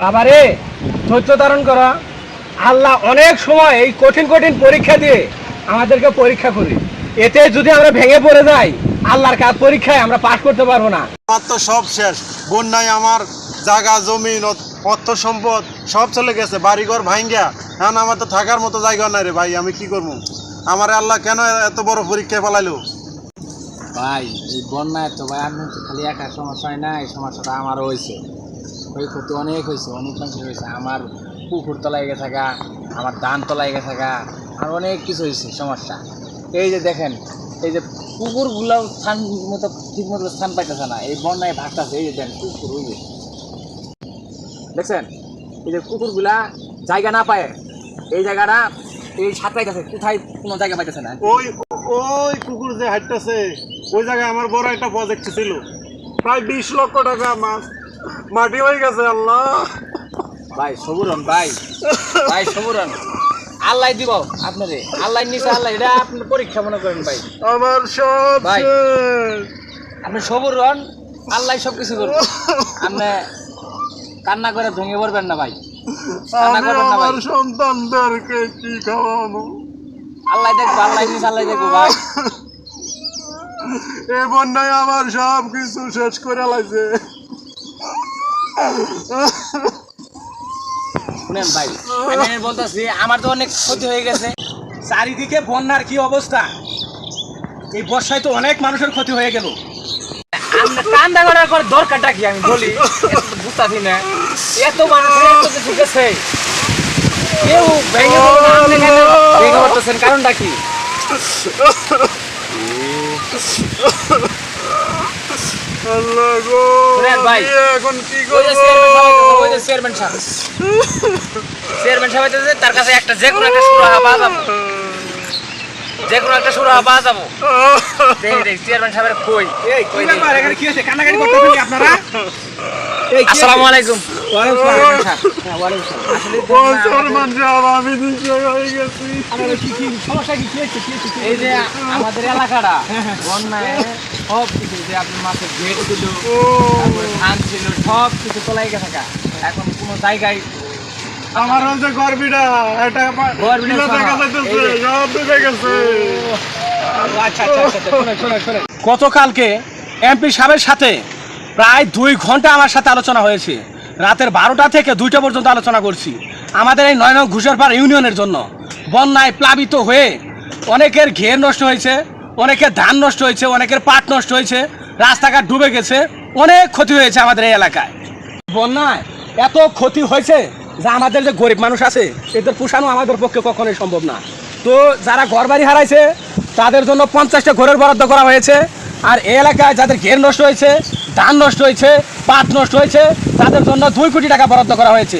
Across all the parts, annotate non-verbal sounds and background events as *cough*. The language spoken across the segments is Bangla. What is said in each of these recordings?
বাবারে ধৈর্য ধারণ করো আল্লাহ অনেক সময় এই কঠিন কঠিন পরীক্ষা দিয়ে আমাদেরকে পরীক্ষা করি। এতে যদি আমরা ভেঙে পড়ে যাই আল্লাহর কাজ পরীক্ষায় আমরা পাশ করতে পারব না। আমার তো সব শেষ। বন্যায় আমার জায়গা জমি অর্থ সম্পদ সব চলে গেছে বাড়িঘর ভাঙ্গা এখন আমার তো থাকার মতো জায়গা নাই রে ভাই আমি কি করব? আমার আল্লাহ কেন এত বড় পরীক্ষা ফেলাইলো? ভাই এই বন্যায় তো ভাই আমি খালি একা সমস্যা হয় না এই সমস্যাটা আমারও হয়েছে। ক্ষয়ক্ষতি অনেক হয়েছে অনেক মানুষের হয়েছে আমার পুকুর তলায় গেছে থাকা, আমার ধান তলায় গেছে থাকা, আর অনেক কিছু হয়েছে সমস্যা। এই যে দেখেন, এই যে পুকুরগুলো স্থান মতো, ঠিক মতো স্থান পাইতেছে না, এই বন্যায় ভাগতেছে এই যে দেখেন পুকুর, ওই যে। দেখছেন? এই যে কুকুরগুলা জায়গা না পায়, এই জায়গাটা, এই সাত পাইতেছে, কোথায় কোনো জায়গা পাইতেছে না। ওই ওই কুকুর যে হাঁটতেছে, ওই জায়গায় আমার বড় একটা প্রজেক্ট ছিল। প্রায় বিশ লক্ষ টাকা মাছ মাটি হয়ে গেছে আল্লাহ। ভাই সবুরন ভাই। ভাই সবুরন। আল্লাহ দিব আপনারে। আল্লাহ নিচে আল্লাহ। এটা আপনি পরীক্ষা মনে করেন ভাই। আমার সব ভাই। আপনি সবুরন আল্লাহ সব কিছু করবেন আপনি কান্না করে ভেঙে পড়বেন না ভাই। কান্না করবেন না ভাই। আমার সন্তানদেরকে কি খাওয়াবো? আল্লাহ দেখব আল্লাহ নিচে আল্লাহ দেখব ভাই। এই বন্যায় আমার সব কিছু শেষ করে লাইছে। শুনেন ভাই বলতেছি, আমার তো অনেক ক্ষতি হয়ে গেছে। চারিদিকে বন্যার কি অবস্থা? এই বর্ষায় তো অনেক মানুষের ক্ষতি হয়ে গেল। কান্দা করার করে দরকারটা কি আমি বলি? বুঝতেছি না। এত মানুষ কেউ কারণটা কি? আল্লাহ গো ভাই, এখন কি ওই যে করব? চেয়ারম্যান সাহেব আছে, ওই যে চেয়ারম্যান সাহেব। চেয়ারম্যান সাহেব আছে, তার কাছে একটা যে কোনো একটা সুরাহা পাওয়া যাব। যে কোনো একটা সুরাহা পাওয়া যাব। দেখি দেখি চেয়ারম্যান সাহেবের কই? এই কই ব্যাপার? এখানে কি হয়েছে? কান্নাকাটি করতেছেন কি আপনারা? আসসালামু আলাইকুম। ওয়ালাইকুম আসসালাম *laughs* স্যার। হ্যাঁ, ওয়ালাইকুম আসসালাম। আসলে আমি এই যে আমাদের এলাকাটা। বন্যায় সব কিছু যে আপনার মাছের গেট ছিল ধান ছিল সব কিছু তোলাই গেছে এখন কোনো জায়গায় আমার হচ্ছে গর্বিটা এটা গর্বিটা গর্বিটা দেখা সহ। যাইতেছে এই যে। সব ডুবে গেছে ও, শোনেন, শোনেন, শোনেন। গতকালকে এমপি সাহেবের সাথে প্রায় দুই ঘণ্টা আমার সাথে আলোচনা হয়েছে রাতের বারোটা থেকে দুইটা পর্যন্ত আলোচনা করছি আমাদের এই নয় নং ঘুষেরপাড় ইউনিয়নের জন্য বন্যায় প্লাবিত হয়ে অনেকের ঘের নষ্ট হয়েছে, অনেকের ধান নষ্ট হয়েছে, অনেকের পাট নষ্ট হয়েছে, রাস্তাঘাট ডুবে গেছে, অনেক ক্ষতি হয়েছে আমাদের এই এলাকায়। বন্যায় এত ক্ষতি হয়েছে যে আমাদের যে গরিব মানুষ আছে, এদের পোষানো আমাদের পক্ষে কখনোই সম্ভব না। তো যারা ঘর বাড়ি হারাইছে, তাদের জন্য পঞ্চাশটা ঘরের বরাদ্দ করা হয়েছে, আর এই এলাকায় যাদের ঘের নষ্ট হয়েছে ধান নষ্ট হয়েছে পাট নষ্ট হয়েছে তাদের জন্য দুই কোটি টাকা বরাদ্দ করা হয়েছে।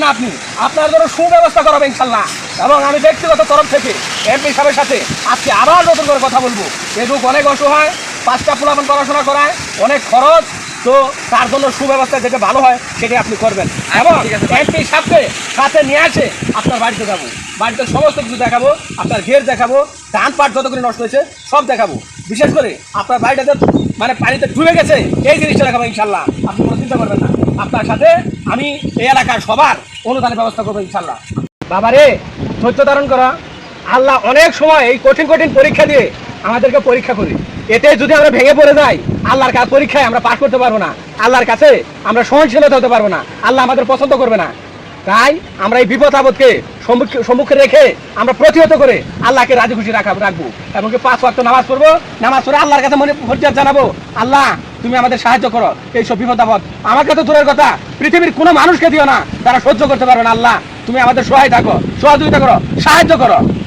না আপনি আপনার জন্য সুব্যবস্থা করাবে ইনশাল্লাহ। এবং আমি ব্যক্তিগত তরফ থেকে এমপি সাহেবের সাথে আজকে আবার নতুন করে কথা বলব। এটুক অনেক অসহায় পাঁচটা পোলাপন পড়াশোনা করায় অনেক খরচ। তো তার জন্য সুব্যবস্থা যেটা ভালো হয় সেটাই আপনি করবেন। এবং আছে, ভাই। এমপি সাথে সাথে নিয়ে আসে আপনার বাড়িতে যাব। বাড়িতে সমস্ত কিছু দেখাবো আপনার ঘের দেখাবো ধান পাট যতগুলি নষ্ট হয়েছে সব দেখাবো। বিশেষ করে আপনার বাড়িটাতে মানে পানিতে ডুবে গেছে, এই জিনিসটা দেখাবো ইনশাল্লাহ। আপনি কোনো চিন্তা করবেন না। আপনার সাথে আমি এই এলাকার সবার অনুদানের ব্যবস্থা করব ইনশাল্লাহ। বাবারে, ধৈর্য ধারণ করা। আল্লাহ অনেক সময় এই কঠিন কঠিন পরীক্ষা দিয়ে আমাদেরকে পরীক্ষা করি। এতে যদি আমরা ভেঙে পড়ে যাই, আল্লাহর কাছে পরীক্ষায় আমরা পাশ করতে পারব না। আল্লাহর কাছে আমরা সহনশীলতা হতে পারব না। আল্লাহ আমাদের পছন্দ করবে না। তাই আমরা এই বিপদ আপদকে সম্মুখে- রেখে আমরা প্রতিহত করে আল্লাহকে রাজি খুশি রাখা রাখব। এবং পাঁচ ওয়াক্ত নামাজ পড়ব। নামাজ পড়ে আল্লাহর কাছে মনে ফরিয়াদ জানাব, আল্লাহ, তুমি আমাদের সাহায্য করো। এইসব বিপদ আপদ আমাকে তো দূরের কথা। পৃথিবীর কোনো মানুষকে দিও না। তারা সহ্য করতে পারবে না, আল্লাহ। তুমি আমাদের সহায় থাকো, সহযোগিতা করো, সাহায্য করো।